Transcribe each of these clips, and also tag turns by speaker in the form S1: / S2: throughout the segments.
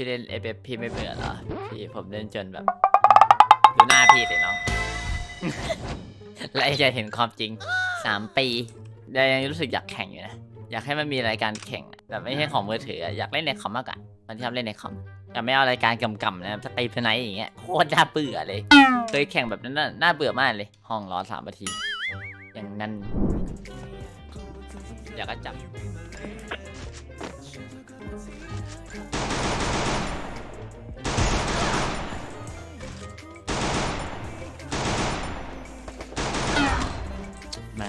S1: พี่เล่นเอฟเอฟพี่ไม่เบื่อเหรอ พี่ผมเล่นจนแบบ ดูหน้าพี่สิน้อง และจะเห็นความจริงสามปีแต่ยังรู้สึกอยากแข่งอยู่นะ อยากให้มันมีรายการแข่งอะแบบไม่ใช่ของมือถืออะอยากเล่นในคอมมากกว่าตอนที่ทำเล่นในคอมอยากไม่เอารายการกำๆนะสตรีมไนท์อย่างเงี้ยโคตรน่าเบื่อเลย เคยแข่งแบบนั้นน่ะน่าเบื่อมากเลย ห้องรอสามนาที อย่างนั้น อยากก็จับ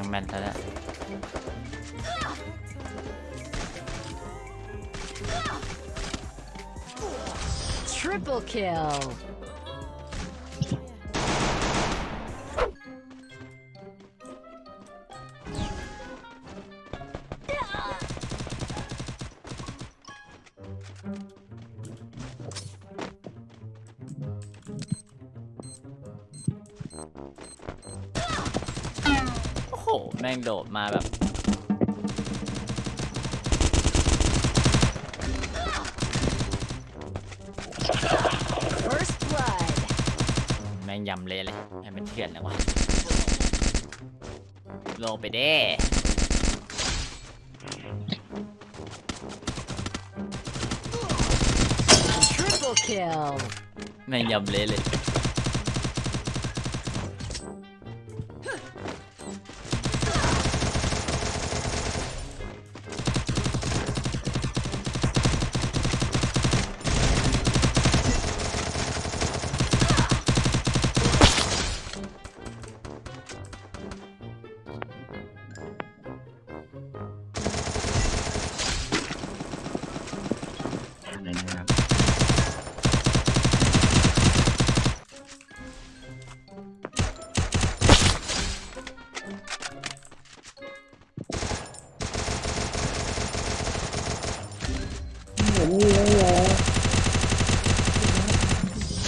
S1: แมงแมนแล้วนะ
S2: Triple kill.
S1: โอ้โห แม่งโดดมาแบบ
S2: First blood.
S1: แม่งยำเละเลยให้มันเถื่อนเลยวะลงไปเด้
S2: Triple kill.
S1: แม่งยำเละเลย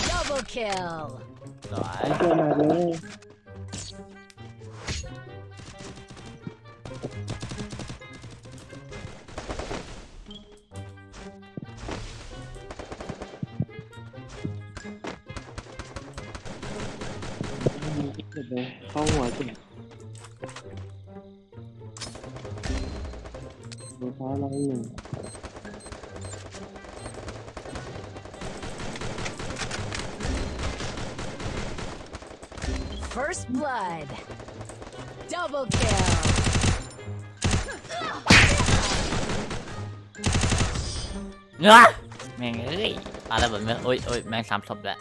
S2: Double kill.
S1: สวย
S3: ตัวมาเลยเข้าหัวจุดดูฟ้าร้อยู่
S2: First blood. Double kill.
S1: เนื้อแม่งเอ้ยปาระเบิดแม่งโอ้ยโอ้ยแม่งซ้ำศพแล้ว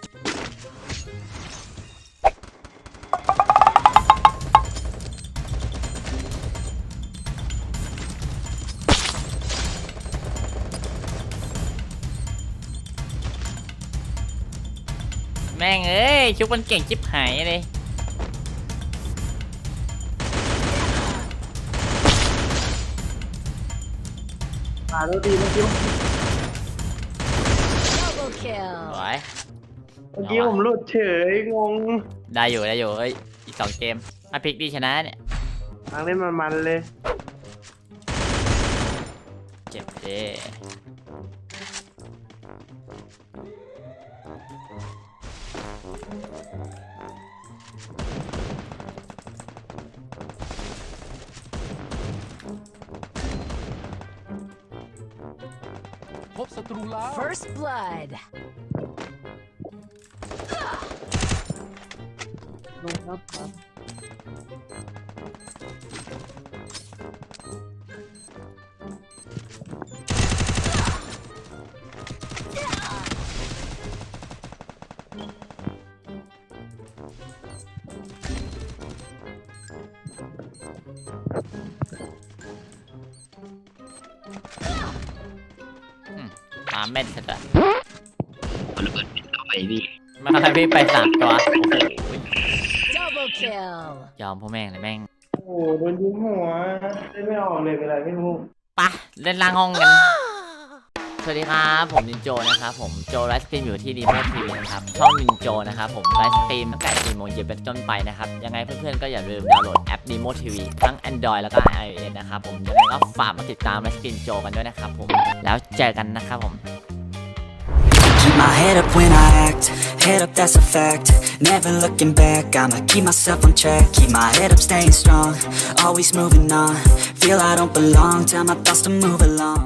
S1: แม่งเอ้ยชุบมันเก่งจิบหายเลย
S3: มาแล้วดีเมื่อกี้
S2: Double kill.
S1: สวย
S3: เมื่อกี้ผมหลุดเฉยงง
S1: ได้อยู่ได้อยู่เอ้ยอีกสองเกมถ้าพลิกดีชนะเนี่ย
S3: ทางเล่นมันๆเลย
S1: เจ็บเด้
S4: พบศัตรูแล้ว
S2: First blood.
S3: ลงครับา
S1: มแม่นสัตว์อะ
S5: เอาระเบิดปิดต่อไปพี่
S1: มาทำให้พี่ไปสามตัวโอ้โห
S2: Double kill.
S1: ยอมพ่อแม่งเลยแม่ง
S3: โอ้โหโดนยิงหัวเล่นไม่ออกเลยเป็นไรไม่รู้
S1: ปะเล่นล่างห้องกันส วัสดีครับ ผมนินโจนะครับผมโจไลฟ์สตรีมอยู่ที่ดีโมทีวีนะครับช่องนินโจนะครับผมไลฟ์สตรีมตั้งแต่4โมงเย็นเป็นต้นไปนะครับ ยังไงเพื่อนๆก็อย่าลืมดาวน์โหลดแอป Demo TV ทั้ง Android แล้วก็ iOS นะครับผมยังไงก็ฝากมาติดตามไลฟ์สตรีมโจกันด้วยนะครับผมแล้วเจอกันนะครับผม Keep
S4: my head up when I act, head up that's a fact. Never looking back, I'ma keep myself on track. Keep my head up, staying strong, always moving on. Feel I don't belong, tell my thoughts to move along.